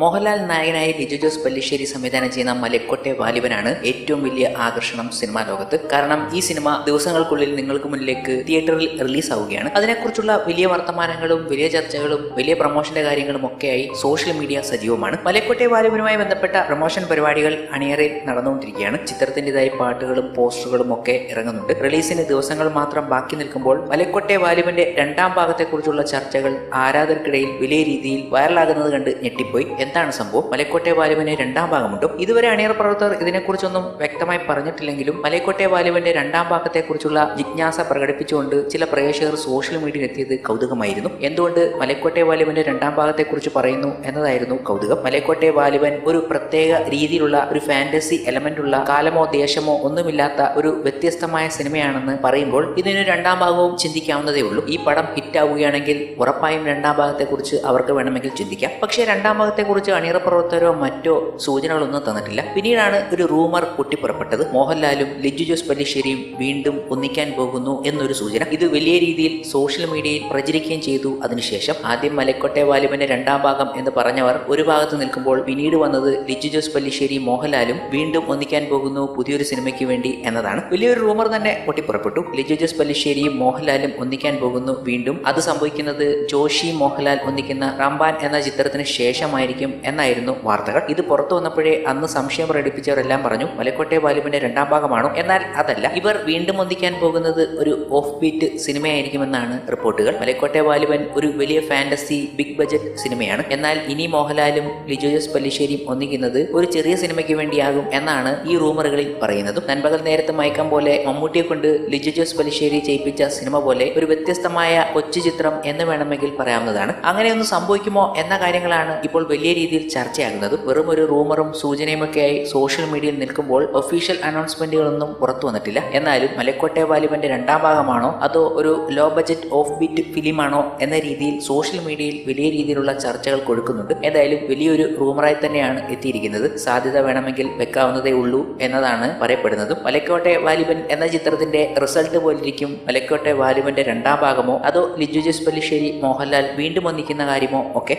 മോഹൻലാൽ നായകനായി ലിജു ജോസ് പല്ലിശ്ശേരി സംവിധാനം ചെയ്യുന്ന മലക്കോട്ടെ വാലിബനാണ് ഏറ്റവും വലിയ ആകർഷണം സിനിമാ ലോകത്ത്. കാരണം ഈ സിനിമ ദിവസങ്ങൾക്കുള്ളിൽ നിങ്ങൾക്ക് മുന്നിലേക്ക് തിയേറ്ററിൽ റിലീസ് ആവുകയാണ്. അതിനെക്കുറിച്ചുള്ള വലിയ വർത്തമാനങ്ങളും വലിയ ചർച്ചകളും വലിയ പ്രൊമോഷന്റെ കാര്യങ്ങളും ഒക്കെയായി സോഷ്യൽ മീഡിയ സജീവമാണ്. മലക്കോട്ടെ വാലിബനുമായി ബന്ധപ്പെട്ട പ്രൊമോഷൻ പരിപാടികൾ അണിയറയിൽ നടന്നുകൊണ്ടിരിക്കുകയാണ്. ചിത്രത്തിന്റെതായ പാട്ടുകളും പോസ്റ്ററുകളും ഒക്കെ ഇറങ്ങുന്നുണ്ട്. റിലീസിന് ദിവസങ്ങൾ മാത്രം ബാക്കി നിൽക്കുമ്പോൾ മലക്കോട്ടെ വാലിബന്റെ രണ്ടാം ഭാഗത്തെക്കുറിച്ചുള്ള ചർച്ചകൾ ആരാധകർക്കിടയിൽ വലിയ രീതിയിൽ വൈറലാകുന്നത് കണ്ട് ഞെട്ടിപ്പോയി. എന്താണ് സംഭവം? മലക്കോട്ടെ വാലുവിന് രണ്ടാം ഭാഗമുണ്ടോ. ഇതുവരെ അണിയറ പ്രവർത്തകർ ഇതിനെക്കുറിച്ചൊന്നും വ്യക്തമായി പറഞ്ഞിട്ടില്ലെങ്കിലും മലക്കോട്ടെ വാലുവിന്റെ രണ്ടാം ഭാഗത്തെക്കുറിച്ചുള്ള ജിജ്ഞാസ പ്രകടിപ്പിച്ചുകൊണ്ട് ചില പ്രേക്ഷകർ സോഷ്യൽ മീഡിയയിൽ എത്തിയത് കൗതുകമായിരുന്നു. എന്തുകൊണ്ട് മലക്കോട്ടെ വാലുവിന്റെ രണ്ടാം ഭാഗത്തെക്കുറിച്ച് പറയുന്നു എന്നതായിരുന്നു കൗതുകം. മലക്കോട്ടെ വാലുവൻ ഒരു പ്രത്യേക രീതിയിലുള്ള ഒരു ഫാന്റസി എലമെന്റ് ഉള്ള കാലമോ ദേശമോ ഒന്നുമില്ലാത്ത ഒരു വ്യത്യസ്തമായ സിനിമയാണെന്ന് പറയുമ്പോൾ ഇതിന് രണ്ടാം ഭാഗവും ചിന്തിക്കാവുന്നതേ ഉള്ളൂ. ഈ പടം ഹിറ്റാവുകയാണെങ്കിൽ ഉറപ്പായും രണ്ടാം ഭാഗത്തെക്കുറിച്ച് അവർക്ക് വേണമെങ്കിൽ ചിന്തിക്കാം. പക്ഷേ രണ്ടാം ഭാഗത്തെക്കുറിച്ച് അണിയറ പ്രവർത്തകരോ മറ്റോ സൂചനകളൊന്നും തന്നിട്ടില്ല. പിന്നീടാണ് ഒരു റൂമർ പൊട്ടിപ്പുറപ്പെട്ടത് മോഹൻലാലും ലിജു ജോസ് പല്ലിശ്ശേരിയും വീണ്ടും ഒന്നിക്കാൻ പോകുന്നു എന്നൊരു സൂചന. ഇത് വലിയ രീതിയിൽ സോഷ്യൽ മീഡിയയിൽ പ്രചരിക്കുകയും ചെയ്തു അതിനുശേഷം. ആദ്യം മലക്കോട്ടെ വാലിബന്റെ രണ്ടാം ഭാഗം എന്ന് പറഞ്ഞവർ ഒരു ഭാഗത്ത് നിൽക്കുമ്പോൾ പിന്നീട് വന്നത് ലിജു ജോസ് പല്ലിശ്ശേരി മോഹൻലാലും വീണ്ടും ഒന്നിക്കാൻ പോകുന്നു പുതിയൊരു സിനിമയ്ക്ക് വേണ്ടി എന്നതാണ്. വലിയൊരു റൂമർ തന്നെ പൊട്ടിപ്പുറപ്പെട്ടു ലിജു ജോസ് പല്ലിശ്ശേരിയും മോഹൻലാലും ഒന്നിക്കാൻ പോകുന്നു വീണ്ടും. അത് സംഭവിക്കുന്നത് ജോഷി മോഹൻലാൽ ഒന്നിക്കുന്ന റംബാൻ എന്ന ചിത്രത്തിന് ശേഷമായിരിക്കും. എന്നായിരുന്നു വാർത്തകൾ. ഇത് പുറത്തു വന്നപ്പോഴേ അന്ന് സംശയം പ്രകടിപ്പിച്ചവരെല്ലാം പറഞ്ഞു മലക്കോട്ടെ ബാലുവിന്റെ രണ്ടാം ഭാഗമാണോ? എന്നാൽ അതല്ല. ഇവർ വീണ്ടും ഒന്നിക്കാൻ പോകുന്നത് ഒരു ഓഫ് ബീറ്റ് സിനിമയായിരിക്കുമെന്നാണ് റിപ്പോർട്ടുകൾ. മലക്കോട്ടെ ബാലുവൻ ഒരു വലിയ ഫാന്റസി ബിഗ് ബജറ്റ് സിനിമയാണ്. എന്നാൽ ഇനി മോഹൻലാലും ലിജോ ജോസ് പല്ലിശ്ശേരിയും ഒന്നിക്കുന്നത് ഒരു ചെറിയ സിനിമയ്ക്ക് വേണ്ടിയാകും എന്നാണ് ഈ റൂമറുകളിൽ പറയുന്നതും. നൻപകൽ നേരത്തെ മയക്കം പോലെ മമ്മൂട്ടിയെ കൊണ്ട് ലിജോ ജോസ് പല്ലിശ്ശേരി ചെയ്യിപ്പിച്ച സിനിമ പോലെ ഒരു വ്യത്യസ്തമായ കൊച്ചു ചിത്രം എന്ന് വേണമെങ്കിൽ പറയാവുന്നതാണ്. അങ്ങനെയൊന്നും സംഭവിക്കുമോ എന്ന കാര്യങ്ങളാണ് ഇപ്പോൾ വലിയ രീതിയിൽ ചർച്ചയാകുന്നത്. വെറും ഒരു റൂമറും സൂചനയുമൊക്കെയായി സോഷ്യൽ മീഡിയയിൽ നിൽക്കുമ്പോൾ ഒഫീഷ്യൽ അനൗൺസ്മെന്റുകളൊന്നും പുറത്തു വന്നിട്ടില്ല. എന്നാലും മലക്കോട്ടെ വാലിബന്റെ രണ്ടാം ഭാഗമാണോ അതോ ഒരു ലോ ബജറ്റ് ഓഫ് ബീറ്റ് ഫിലിമാണോ എന്ന രീതിയിൽ സോഷ്യൽ മീഡിയയിൽ വലിയ രീതിയിലുള്ള ചർച്ചകൾ കൊടുക്കുന്നുണ്ട്. എന്തായാലും വലിയൊരു റൂമറായി തന്നെയാണ് എത്തിയിരിക്കുന്നത്. സാധ്യത വേണമെങ്കിൽ വെക്കാവുന്നതേ ഉള്ളൂ എന്നതാണ് പറയപ്പെടുന്നത്. മലക്കോട്ടെ വാലിബൻ എന്ന ചിത്രത്തിന്റെ റിസൾട്ട് പോലിരിക്കും മലക്കോട്ടെ വാലിബന്റെ രണ്ടാം ഭാഗമോ അതോ ലിജു ജസ് പല്ലിശ്ശേരി മോഹൻലാൽ വീണ്ടും ഒന്നിക്കുന്ന കാര്യമോ ഒക്കെ?